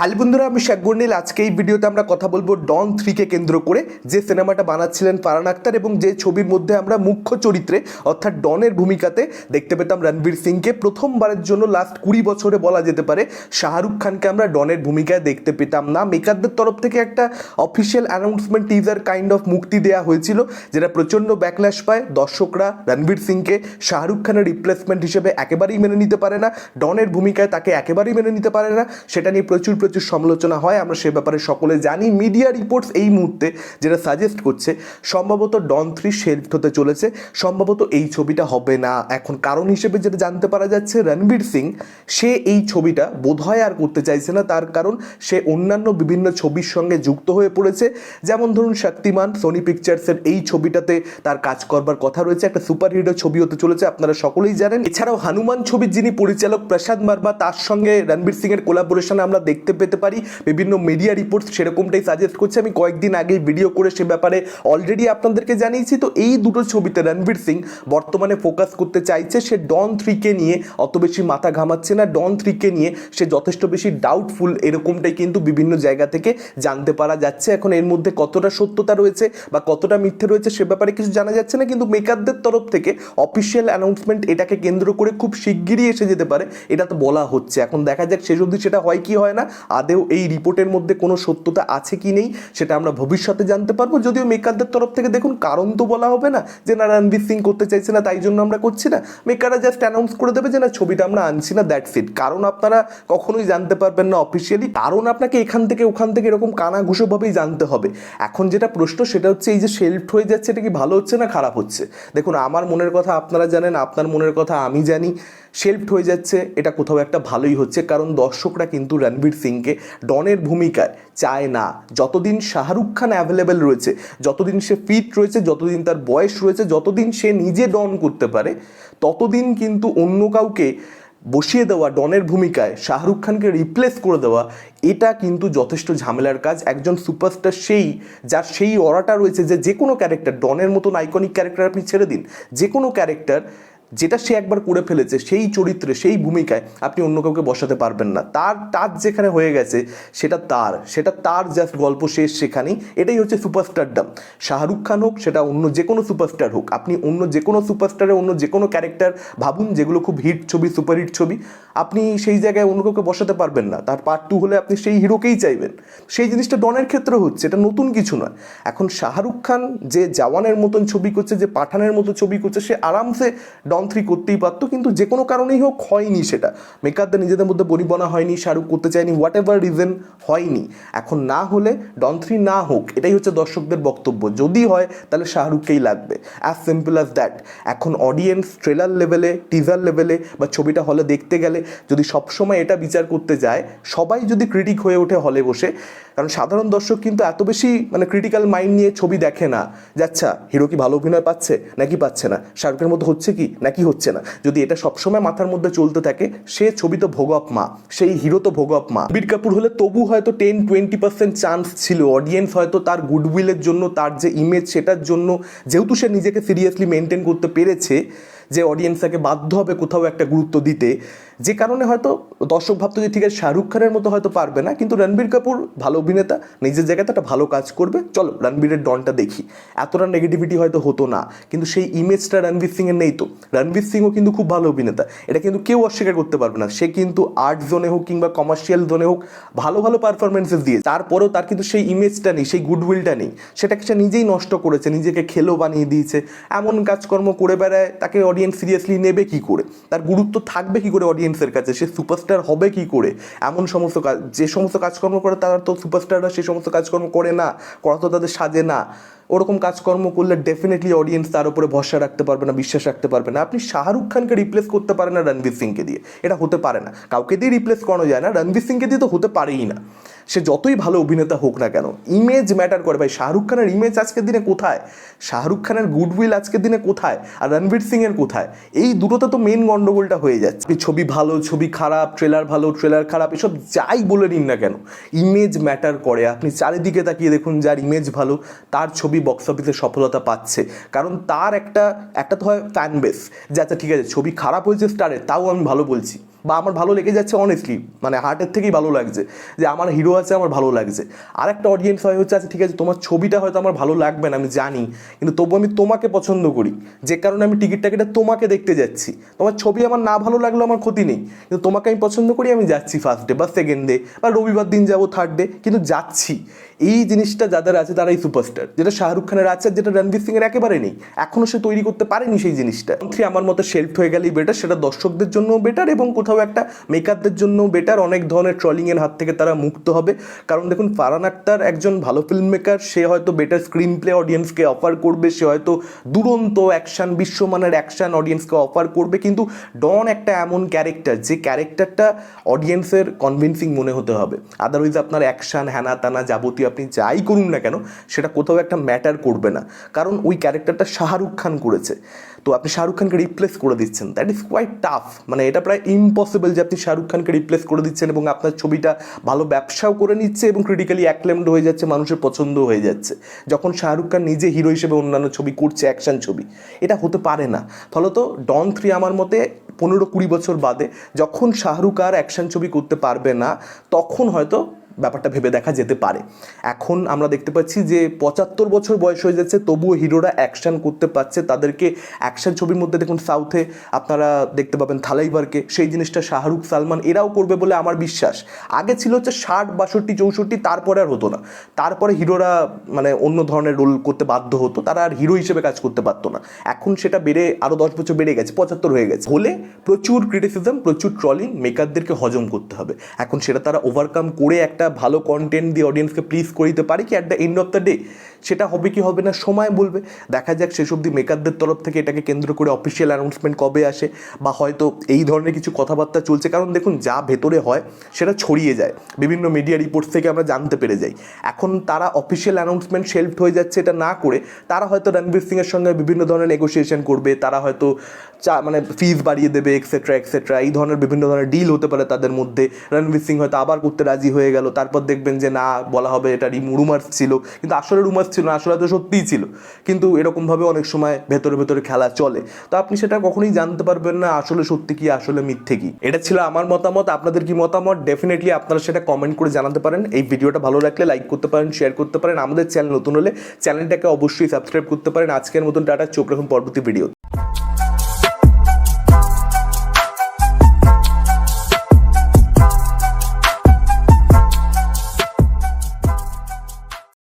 হাল বন্ধুরা, আমি শেখ গন্ডিল আজকে এই ভিডিওতে আমরা কথা বলব ডন থ্রিকে কেন্দ্র করে। যে সিনেমাটা বানাচ্ছিলেন ফারান আক্তার এবং যে ছবির মধ্যে আমরা মুখ্য চরিত্রে, অর্থাৎ ডনের ভূমিকাতে দেখতে পেতাম রণবীর সিংকে। প্রথমবারের জন্য লাস্ট কুড়ি বছরে বলা যেতে পারে, শাহরুখ খানকে আমরা ডনের ভূমিকায় দেখতে পেতাম না। মেকারদের তরফ থেকে একটা official announcement teaser kind of মুক্তি দেওয়া হয়েছিল, যেটা প্রচণ্ড ব্যাকল্যাশ পায়। দর্শকরা রণবীর সিংকে শাহরুখ খানের রিপ্লেসমেন্ট হিসেবে একেবারেই মেনে নিতে পারে না। ডনের ভূমিকায় তাকে একেবারেই মেনে নিতে পারে না। সেটা নিয়ে প্রচুর প্রচুর সমালোচনা হয়, আমরা সে ব্যাপারে সকলে জানি। মিডিয়া রিপোর্টস এই মুহূর্তে যেটা সাজেস্ট করছে, সম্ভবত ডন থ্রি শেল্ফ হতে চলেছে। সম্ভবত এই ছবিটা হবে না। এখন কারণ হিসেবে যেটা জানতে পারা যাচ্ছে, রণবীর সিং, সে এই ছবিটা বোধহয় আর করতে চাইছে না। তার কারণ সে অন্যান্য বিভিন্ন ছবির সঙ্গে যুক্ত হয়ে পড়েছে। যেমন ধরুন শক্তিমান সোনি পিকচার্সের এই ছবিটাতে তার কাজ করবার কথা রয়েছে। একটা সুপার হিরো ছবি হতে চলেছে, আপনারা সকলেই জানেন। এছাড়াও হনুমান ছবির যিনি পরিচালক প্রসাদ মারবা তার সঙ্গে রণবীর সিং এর কোলাবোরেশনে আমরা দেখতে পেতে পারি। বিভিন্ন মিডিয়া রিপোর্টস সেরকমটাই সাজেস্ট করছে। আমি কয়েকদিন আগেই ভিডিও করে সে ব্যাপারে অলরেডি আপনাদেরকে জানিয়েছি। তো এই দুটো ছবিতে রণবীর সিং বর্তমানে ফোকাস করতে চাইছে। সে ডন থ্রিকে নিয়ে অত বেশি মাথা ঘামাচ্ছে না। ডন থ্রিকে নিয়ে সে যথেষ্ট বেশি ডাউটফুল এরকমটাই কিন্তু বিভিন্ন জায়গা থেকে জানতে পারা যাচ্ছে। এখন এর মধ্যে কতটা সত্যতা রয়েছে বা কতটা মিথ্যে রয়েছে সে ব্যাপারে কিছু জানা যাচ্ছে না। কিন্তু মেকারদের তরফ থেকে অফিসিয়াল অ্যানাউন্সমেন্ট এটাকে কেন্দ্র করে খুব শিগগিরই এসে যেতে পারে। এটা তো বলা হচ্ছে। এখন দেখা যাক শেষ অবধি সেটা হয় কি হয় না। আদেও এই রিপোর্টের মধ্যে কোনো সত্যতা আছে কি নেই সেটা আমরা ভবিষ্যতে জানতে পারব। যদিও মেকারদের তরফ থেকে দেখুন কারণ তো বলা হবে না যে না রণবীর সিং করতে চাইছে না, তাই জন্য আমরা করছি না। মেকাররা জাস্ট অ্যানাউন্স করে দেবে যে না, ছবিটা আমরা আনছি না দ্যাটস ইট কারণ আপনারা কখনোই জানতে পারবেন না অফিসিয়ালি কারণ আপনাকে এখান থেকে, ওখান থেকে এরকম কানাঘুষোভাবেই জানতে হবে। এখন যেটা প্রশ্ন সেটা হচ্ছে এই যে শেল্ফ হয়ে যাচ্ছে, এটা কি ভালো হচ্ছে না খারাপ হচ্ছে? দেখুন, আমার মনের কথা আপনারা জানেন, আপনার মনের কথা আমি জানি। শেল্ফ হয়ে যাচ্ছে, এটা কোথাও একটা ভালোই হচ্ছে, কারণ দর্শকরা কিন্তু রণবীর সিংকে ডনের ভূমিকায় চায় না। যতদিন শাহরুখ খান অ্যাভেলেবেল রয়েছে, যতদিন সে ফিট রয়েছে, যতদিন তার বয়স রয়েছে, যতদিন সে নিজে ডন করতে পারে, ততদিন কিন্তু অন্য কাউকে বসিয়ে দেওয়া ডনের ভূমিকায় শাহরুখ খানকে রিপ্লেস করে দেওয়া, এটা কিন্তু যথেষ্ট ঝামেলার কাজ। একজন সুপারস্টার সেই, যার সেই অরাটা রয়েছে যে যে কোনো ক্যারেক্টার ডনের মতন আইকনিক ক্যারেক্টার আপনি ছেড়ে দিন যে কোনো ক্যারেক্টার যেটা সে একবার করে ফেলেছে, সেই চরিত্রে, সেই ভূমিকায় আপনি অন্য কাউকে বসাতে পারবেন না। তার টাচ যেখানে হয়ে গেছে, সেটা তার। সেটা তার জাস্ট গল্প শেষ সেখানেই। এটাই হচ্ছে সুপারস্টারডাম শাহরুখ খান হোক, সেটা অন্য যে কোনো সুপারস্টার হোক। আপনি অন্য যে কোনো সুপারস্টারে অন্য যে কোনো ক্যারেক্টার ভাবুন, যেগুলো খুব হিট ছবি সুপারহিট ছবি, আপনি সেই জায়গায় অন্য কাউকে বসাতে পারবেন না। তার পার্ট টু হলে আপনি সেই হিরোকেই চাইবেন। সেই জিনিসটা ডনের ক্ষেত্রে হচ্ছে, এটা নতুন কিছু নয়। এখন শাহরুখ খান যে জওয়ানের মতন ছবি করছে, যে পাঠানের মতো ছবি করছে, সে আরামসে ডন থ্রি করতেই পারতো, কিন্তু যে কোনো কারণেই হোক হয়নি সেটা। মেকারদের নিজেদের মধ্যে বনিবনা হয়নি, শাহরুখ করতে চায়নি হোয়াট এভার রিজন হয়নি। এখন না হলে ডন থ্রি না হোক, এটাই হচ্ছে দর্শকদের বক্তব্য। যদি হয়, তাহলে শাহরুখকেই লাগবে। অ্যাজ সিম্পল অ্যাজ দ্যাট এখন অডিয়েন্স ট্রেলার লেভেলে টিজার লেভেলে বা ছবিটা হলে দেখতে গেলে যদি সবসময় এটা বিচার করতে যায়, সবাই যদি ক্রিটিক হয়ে ওঠে হলে বসে, কারণ সাধারণ দর্শক কিন্তু এত বেশি মানে ক্রিটিক্যাল মাইন্ড নিয়ে ছবি দেখে না যে আচ্ছা হিরো কি ভালো অভিনয় পাচ্ছে? নাকি পাচ্ছে না? শাহরুখের মধ্যে হচ্ছে কি? নাকি হচ্ছে না? যদি এটা সবসময় মাথার মধ্যে চলতে থাকে, সে ছবি তো ভোগপ মা, সেই হিরো তো ভোগপ মা। বীর কাপুর হলে তবু হয়তো টেন টোয়েন্টি পার্সেন্ট চান্স ছিল। অডিয়েন্স হয়তো তার গুডউইলের জন্য, তার যে ইমেজ সেটার জন্য, যেহেতু সে নিজেকে সিরিয়াসলি মেনটেন করতে পেরেছে যে অডিয়েন্সটাকে বাধ্য হবে কোথাও একটা গুরুত্ব দিতে, যে কারণে হয়তো দর্শক ভাবতো যে ঠিক আছে, শাহরুখ খানের মতো হয়তো পারবে না, কিন্তু রণবীর কাপুর ভালো অভিনেতা, নিজের জায়গাতে একটা ভালো কাজ করবে। চলো, রণবীরের ডনটা দেখি। এতটা নেগেটিভিটি হয়তো হতো না, কিন্তু সেই ইমেজটা রণবীর সিংয়ের নেই তো। রণবীর সিংও কিন্তু খুব ভালো অভিনেতা। এটা কিন্তু কেউ অস্বীকার করতে পারবে না। সে কিন্তু আর্ট জোনে হোক কিংবা কমার্শিয়াল জোনে হোক, ভালো ভালো পারফরমেন্সেস দিয়ে তারপরেও তার কিন্তু সেই ইমেজটা নেই, সেই গুডউইলটা নেই। সেটাকে সে নিজেই নষ্ট করেছে, নিজেকে খেলো বানিয়ে দিয়েছে। এমন কাজকর্ম করে বেড়ায়, তাকে অডিয়েন্স সিরিয়াসলি নেবে কি করে? তার গুরুত্ব থাকবে কি করে অডিয়েন্সের কাছে? সে সুপারস্টার হবে কি করে? এমন সমস্ত কাজ যে সমস্ত কাজকর্ম করে, তারা তো সুপারস্টাররা সেই সমস্ত কাজকর্ম করে না, করা তো তাদের সাজে না। ওরকম কাজকর্ম করলে ডেফিনেটলি অডিয়েন্স তার উপরে ভরসা রাখতে পারবে না, বিশ্বাস রাখতে পারবে না। আপনি শাহরুখ খানকে রিপ্লেস করতে পারেন না রণবীর সিংকে দিয়ে। এটা হতে পারে না। কাউকে দিয়ে রিপ্লেস করানো যায় না। রণবীর সিংকে দিয়ে তো হতে পারেই না। সে যতই ভালো অভিনেতা হোক না কেন ইমেজ ম্যাটার করে। ভাই, শাহরুখ খানের ইমেজ আজকের দিনে কোথায়? শাহরুখ খানের গুডউইল আজকের দিনে কোথায়? আর রণবীর সিং এর কোথায়? এই দুটোতে তো মেন গন্ডগোলটা হয়ে যাচ্ছে। আপনি ছবি ভালো, ছবি খারাপ ট্রেলার ভালো ট্রেলার খারাপ, এসব যাই বলে নিন না কেন ইমেজ ম্যাটার করে। আপনি চারিদিকে তাকিয়ে দেখুন যার ইমেজ ভালো, তার ছবি বক্স অফিসে সফলতা পাচ্ছে। কারণ তার একটা একটা তো হয় ফ্যান বেস যে আচ্ছা ঠিক আছে, ছবি খারাপ হয়েছে স্টারের তাও আমি ভালো বলছি। বা আমার ভালো লেগে যাচ্ছে অনেস্টলি মানে হার্টের থেকেই ভালো লাগছে। যে, আমার হিরো আছে, আমার ভালো লাগছে। আর একটা অডিয়েন্স হয় হচ্ছে আচ্ছা ঠিক আছে, তোমার ছবিটা হয়তো আমার ভালো লাগবে না, আমি জানি, কিন্তু তবু আমি তোমাকে পছন্দ করি। যে কারণে আমি টিকিটটা কেটে তোমাকে দেখতে যাচ্ছি। তোমার ছবি আমার না ভালো লাগলেও আমার ক্ষতি নেই, কিন্তু তোমাকে আমি পছন্দ করি, আমি যাচ্ছি ফার্স্ট ডে বা সেকেন্ড ডে বা রবিবার দিন যাব থার্ড ডে কিন্তু যাচ্ছি। এই জিনিসটা যাদের আছে, তারাই সুপারস্টার যেটা শাহরুখ খানের আছে যেটা রণবীর সিং এর একেবারে নেই, এখনও সে তৈরি করতে পারেনি সেই জিনিসটা। থ্রি আমার মতে শেল্ফ হয়ে গেলেই বেটার সেটা দর্শকদের জন্য বেটার এবং কোথাও একটা মেকারদের জন্য বেটার অনেক ধরনের ট্রলিং এর হাত থেকে তারা মুক্ত হবে। কারণ দেখুন ফারান আক্তার একজন ভালো ফিল্ম মেকার সে হয়তো বেটার স্ক্রিন প্লে অডিয়েন্সকে অফার করবে, সে হয়তো দুরন্ত অ্যাকশন বিশ্বমানের অ্যাকশন অডিয়েন্সকে অফার করবে, কিন্তু ডন একটা এমন ক্যারেক্টার যে ক্যারেক্টারটা অডিয়েন্সের কনভিন্সিং মনে হতে হবে। আদারওয়াইজ আপনার অ্যাকশন হ্যানা তানা যাবতীয় আপনি যাই করুন না কেন, সেটা কোথাও একটা ম্যাটার করবে না। কারণ ওই ক্যারেক্টারটা শাহরুখ খান করেছে। তো আপনি শাহরুখ খানকে রিপ্লেস করে দিচ্ছেন। দ্যাট ইজ কোয়াইট টাফ মানে এটা প্রায় ইম্পসিবল যে আপনি শাহরুখ খানকে রিপ্লেস করে দিচ্ছেন এবং আপনার ছবিটা ভালো ব্যবসাও করে নিচ্ছে এবং ক্রিটিক্যালি অ্যাক্লেমড হয়ে যাচ্ছে, মানুষের পছন্দ হয়ে যাচ্ছে। যখন শাহরুখ খান নিজে হিরো হিসেবে অন্যান্য ছবি করছে অ্যাকশন ছবি, এটা হতে পারে না। ফলত ডন থ্রি আমার মতে পনেরো কুড়ি বছর বাদে যখন শাহরুখ আর অ্যাকশন ছবি করতে পারবে না, তখন হয়তো ব্যাপারটা ভেবে দেখা যেতে পারে। এখন আমরা দেখতে পাচ্ছি যে পঁচাত্তর বছর বয়স হয়ে যাচ্ছে, তবুও হিরোরা অ্যাকশন করতে পারছে। তাদেরকে অ্যাকশন ছবির মধ্যে দেখুন সাউথে আপনারা দেখতে পাবেন থালাইবারকে। সেই জিনিসটা শাহরুখ, সালমান এরাও করবে বলে আমার বিশ্বাস। আগে ছিল হচ্ছে ষাট, বাষট্টি, চৌষট্টি, তারপরে আর হতো না। তারপরে হিরোরা মানে অন্য ধরনের রোল করতে বাধ্য হতো। তারা আর হিরো হিসেবে কাজ করতে পারতো না। এখন সেটা বেড়ে আরও দশ বছর বেড়ে গেছে, পঁচাত্তর হয়ে গেছে। হলে প্রচুর ক্রিটিসিজম প্রচুর ট্রলিং মেকারদেরকে হজম করতে হবে। এখন সেটা তারা ওভারকাম করে একটা ভালো কন্টেন্ট দিয়ে অডিয়েন্সকে প্লিজ করে দিতে পারি কি at the end of the day সেটা হবে কি হবে না, সময় বলবে। দেখা যাক শেষ অবধি মেকারদের তরফ থেকে এটাকে কেন্দ্র করে অফিসিয়াল অ্যানাউন্সমেন্ট কবে আসে বা হয়তো এই ধরনের কিছু কথাবার্তা চলছে। কারণ দেখুন, যা ভেতরে হয় সেটা ছড়িয়ে যায়। বিভিন্ন মিডিয়া রিপোর্টস থেকে আমরা জানতে পেরে যাই। এখন তারা অফিসিয়াল অ্যানাউন্সমেন্ট শেল্ফ হয়ে যাচ্ছে এটা না করে, তারা হয়তো রণবীর সিংয়ের সঙ্গে বিভিন্ন ধরনের নেগোসিয়েশন করবে, তারা হয়তো চা মানে ফিজ বাড়িয়ে দেবে এক্সেট্রা এক্সেট্রা এই ধরনের বিভিন্ন ধরনের ডিল হতে পারে তাদের মধ্যে। রণবীর সিং হয়তো আবার করতে রাজি হয়ে গেল। তারপর দেখবেন যে, না, বলা হবে এটা রুমার্স ছিল। কিন্তু আসলে রুমার্স ছিল না, আসলে তো সত্যিই ছিল। কিন্তু এরকমভাবে অনেক সময় ভেতরে ভেতরে খেলা চলে। তো আপনি সেটা কখনোই জানতে পারবেন না, আসলে সত্যি কি, আসলে মিথ্যে কি। এটা ছিল আমার মতামত, আপনাদের কি মতামত? ডেফিনেটলি আপনারা সেটা কমেন্ট করে জানাতে পারেন। এই ভিডিওটা ভালো লাগলে লাইক করতে পারেন শেয়ার করতে পারেন। আমাদের চ্যানেল নতুন হলে চ্যানেলটাকে অবশ্যই সাবস্ক্রাইব করতে পারেন। আজকের মতন টাটা, চোখ রাখুন পরবর্তী ভিডিও